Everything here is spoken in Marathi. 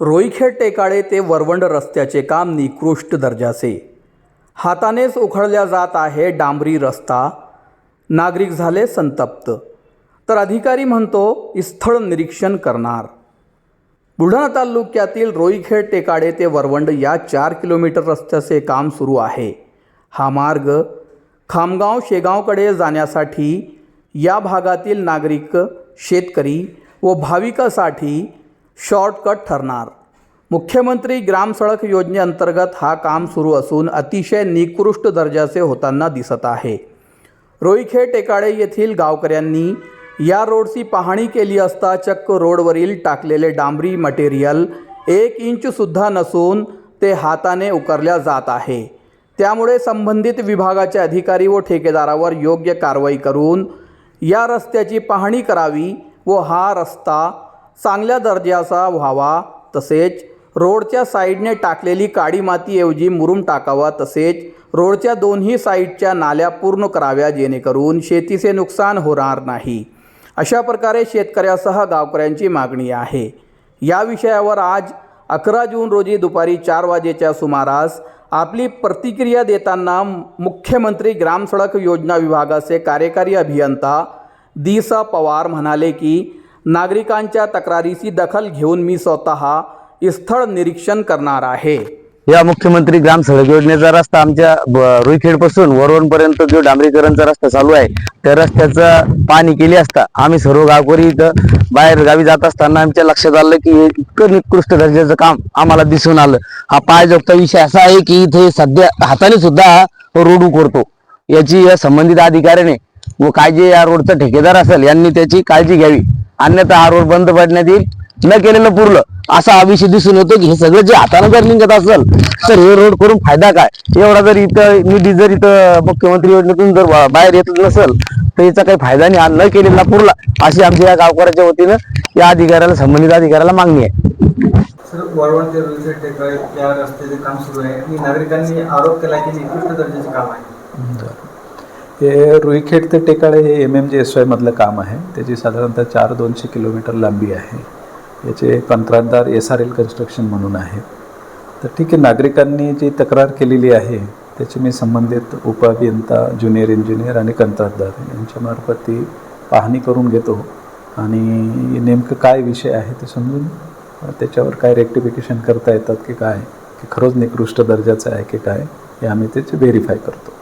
रोईखेड टेकाडे ते वरवंड रस्त्याचे काम निकृष्ट दर्जाचे. हातानेच उखडल्या जात आहे डांबरी रस्ता. नागरिक झाले संतप्त. तर अधिकारी म्हणतो स्थळ निरीक्षण करणार. बुलढाणा तालुक्यातील रोईखेड टेकाडे ते वरवंड या चार किलोमीटर रस्त्याचे काम सुरू आहे. हा मार्ग खामगाव शेगावकडे जाण्यासाठी या भागातील नागरिक शेतकरी व भाविकासाठी शॉर्टकट ठरणार. मुख्यमंत्री ग्रामसडक योजनेअंतर्गत हा काम सुरू असून अतिशय निकृष्ट दर्जाचे होताना दिसत आहे. रोईखे टेकाडे येथील गावकऱ्यांनी या रोडची पाहणी केली असता चक्क रोडवरील टाकलेले डांबरी मटेरियल एक इंचसुद्धा नसून ते हाताने उकरल्या जात आहे. त्यामुळे संबंधित विभागाचे अधिकारी व ठेकेदारावर योग्य कारवाई करून या रस्त्याची पाहणी करावी व हा रस्ता चांगल्या दर्जाचा व्हावा. तसेच रोडच्या साईडने टाकलेली काळी मातीऐवजी मुरुम टाकावा. तसेच रोडच्या दोन्ही साईडच्या नाल्या पूर्ण कराव्या जेणेकरून शेतीचे नुकसान होणार नाही. अशा प्रकारे शेतकऱ्यासह गावकऱ्यांची मागणी आहे. या विषयावर आज अकरा जून रोजी दुपारी चार वाजेच्या सुमारास आपली प्रतिक्रिया देताना मुख्यमंत्री ग्राम सडक योजना विभागाचे कार्यकारी अभियंता दिसा पवार म्हणाले की नागरिकांच्या तक्रारीची दखल घेऊन मी स्वतः स्थळ निरीक्षण करणार आहे. या मुख्यमंत्री ग्राम सडक योजनेचा रस्ता आमच्या रुईखेडपासून वरवणपर्यंत जो डांबरीकरणचा रस्ता चालू आहे त्या रस्त्याचं पाणी केली असता आम्ही सर्व गावकरी इथं बाहेर गावी जात असताना आमच्या लक्षात आलं की हे इतकं निकृष्ट दर्जाचं काम आम्हाला दिसून आलं. हा पायजोगता विषय असा आहे की इथे सध्या हाताने सुद्धा रोड उकरतो याची या संबंधित अधिकाऱ्याने व काय जे या रोडचा ठेकेदार असेल यांनी त्याची काळजी घ्यावी. अन्यथा हा रोड बंद पडण्यात येईल. न केलेलं पुरलं. असा हा विषय दिसून येतो की हे सगळं जे हाताने जर निघत असेल तर हे रोड करून फायदा काय? एवढा जर इथं निधी जर इथं मुख्यमंत्री योजनेतून जर बाहेर येत नसेल तर याचा काही फायदा नाही. हा न केलेला पुरला अशी आमच्या या गावकऱ्याच्या वतीनं या अधिकाऱ्याला संबंधित अधिकाऱ्याला मागणी आहे. सर वरवण ते रुईचे टेकळे या रस्त्याचे काम सुरू आहे. आणि नागरिकांनी आरोप केला की निकृष्ट दर्जाचे काम आहे. हे रुईखेड ते टेकाळे हे एम एम जे एस वायमधलं काम आहे. त्याची साधारणतः चार दोनशे किलोमीटर लांबी आहे. याचे कंत्राटदार एस आर एल कन्स्ट्रक्शन म्हणून आहे. तर ठीक आहे नागरिकांनी जी तक्रार केलेली आहे त्याची मी संबंधित उपअभियंता ज्युनियर इंजिनियर आणि कंत्राटदार यांच्यामार्फत ती पाहणी करून घेतो. आणि नेमकं काय विषय आहे ते समजून त्याच्यावर काय रेक्टिफिकेशन करता येतात की काय की खरंच निकृष्ट दर्जाचं आहे की काय हे आम्ही त्याचे व्हेरीफाय करतो.